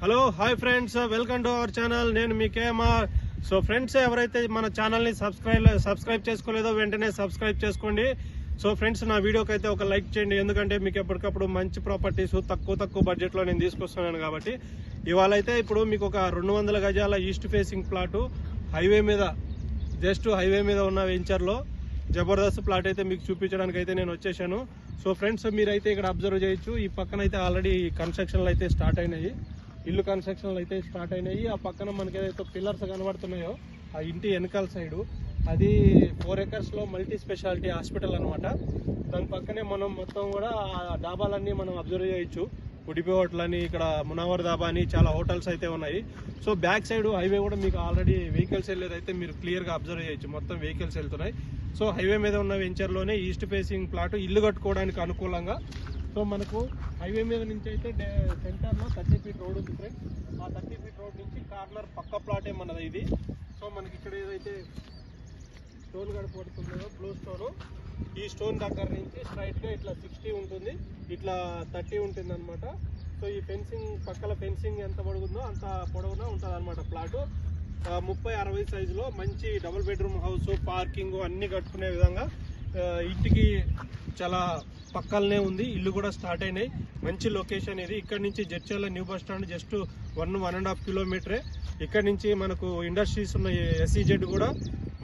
Hello hi friends welcome to our channel నేను మీ KMR so friends ఎవరైతే మన ఛానల్ని సబ్స్క్రైబ్ సబ్స్క్రైబ్ చేసుకోలేదో వెంటనే సబ్స్క్రైబ్ చేసుకోండి. సో ఫ్రెండ్స్ నా వీడియోకి అయితే ఒక లైక్ చేయండి. ఎందుకంటే మీకు ఎప్పటికప్పుడు మంచి ప్రాపర్టీస్ తక్కువ తక్కువ బడ్జెట్లో నేను తీసుకొస్తున్నాను కాబట్టి. ఇవాళ అయితే ఇప్పుడు మీకు ఒక రెండు వందల గజాల ఈస్ట్ ఫేసింగ్ ప్లాటు హైవే మీద జస్ట్ హైవే మీద ఉన్న వెంచర్లో జబర్దస్త్ ప్లాట్ అయితే మీకు చూపించడానికి అయితే నేను వచ్చేసాను. సో ఫ్రెండ్స్ మీరైతే ఇక్కడ అబ్జర్వ్ చేయొచ్చు. ఈ పక్కన అయితే ఆల్రెడీ కన్స్ట్రక్షన్లు అయితే స్టార్ట్ అయినాయి. ఇల్లు కన్స్ట్రక్షన్లు అయితే స్టార్ట్ అయినాయి. ఆ పక్కన మనకి ఏదైతే పిల్లర్స్ కనబడుతున్నాయో ఆ ఇంటి వెనకాల సైడు అది ఫోర్ ఎకర్స్లో మల్టీ స్పెషాలిటీ హాస్పిటల్ అన్నమాట. దాని పక్కనే మనం మొత్తం కూడా ఆ డాబాలన్నీ మనం అబ్జర్వ్ చేయొచ్చు. ఉడిపి హోటల్ అని ఇక్కడ మునావర్ దాబా అని చాలా హోటల్స్ అయితే ఉన్నాయి. సో బ్యాక్ సైడ్ హైవే కూడా మీకు ఆల్రెడీ వెహికల్స్ వెళ్ళేదైతే మీరు క్లియర్గా అబ్జర్వ్ చేయొచ్చు. మొత్తం వెహికల్స్ వెళ్తున్నాయి. సో హైవే మీద ఉన్న వెంచర్లోనే ఈస్ట్ ఫేసింగ్ ప్లాట్ ఇల్లు కట్టుకోవడానికి అనుకూలంగా సో మనకు హైవే మీద నుంచి అయితే సెంటర్లో థర్టీ ఫీట్ రోడ్ ఉంది ఫ్రెండ్స్. ఆ థర్టీ ఫీట్ రోడ్ నుంచి కార్నర్ పక్క ప్లాటే మనది ఇది. సో మనకి ఇక్కడ ఏదైతే స్టోన్ గడపడుతుందో బ్లూ స్టోన్ ఈ స్టోన్ దగ్గర నుంచి స్ట్రైట్గా ఇట్లా సిక్స్టీ ఉంటుంది. ఇట్లా థర్టీ ఉంటుంది అనమాట సో ఈ ఫెన్సింగ్ పక్కల ఫెన్సింగ్ ఎంత పొడుగుందో అంత పొడవునా ఉంటుంది అనమాట ప్లాటు ముప్పై అరవై సైజులో మంచి డబుల్ బెడ్రూమ్ హౌస్ పార్కింగ్ అన్ని కట్టుకునే విధంగా ఇంటికి చాలా పక్కలనే ఉంది. ఇల్లు కూడా స్టార్ట్ అయినాయి. మంచి లొకేషన్ ఇది. ఇక్కడ నుంచి Jadcherla new bus stand just one one and half కిలోమీటరే. ఇక్కడ నుంచి మనకు ఇండస్ట్రీస్ ఉన్న ఎస్సీజెడ్ కూడా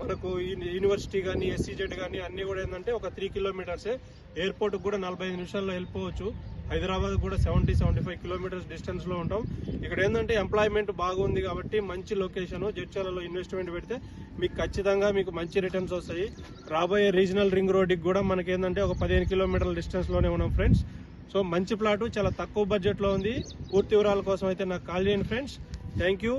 మనకు యూనివర్సిటీ కానీ ఎస్సీజెడ్ కానీ అన్నీ కూడా ఏంటంటే ఒక త్రీ కిలోమీటర్సే. ఎయిర్పోర్ట్ కూడా నలభై ఐదు నిమిషాల్లో వెళ్ళిపోవచ్చు. హైదరాబాద్ కూడా సెవెంటీ సెవెంటీ ఫైవ్ కిలోమీటర్స్ డిస్టెన్స్లో ఉంటాం. ఇక్కడ ఏంటంటే ఎంప్లాయ్మెంట్ బాగుంది కాబట్టి మంచి లొకేషన్ జడ్చాలలో ఇన్వెస్ట్మెంట్ పెడితే మీకు ఖచ్చితంగా మీకు మంచి రిటర్న్స్ వస్తాయి. రాబోయే రీజనల్ రింగ్ రోడ్కి కూడా మనకి ఏంటంటే ఒక పదిహేను కిలోమీటర్ల డిస్టెన్స్లోనే ఉన్నాం ఫ్రెండ్స్ సో మంచి ప్లాటు చాలా తక్కువ బడ్జెట్లో ఉంది. పూర్తి వివరాల కోసం అయితే నాకు కాల్ చేయండి ఫ్రెండ్స్ థ్యాంక్ యూ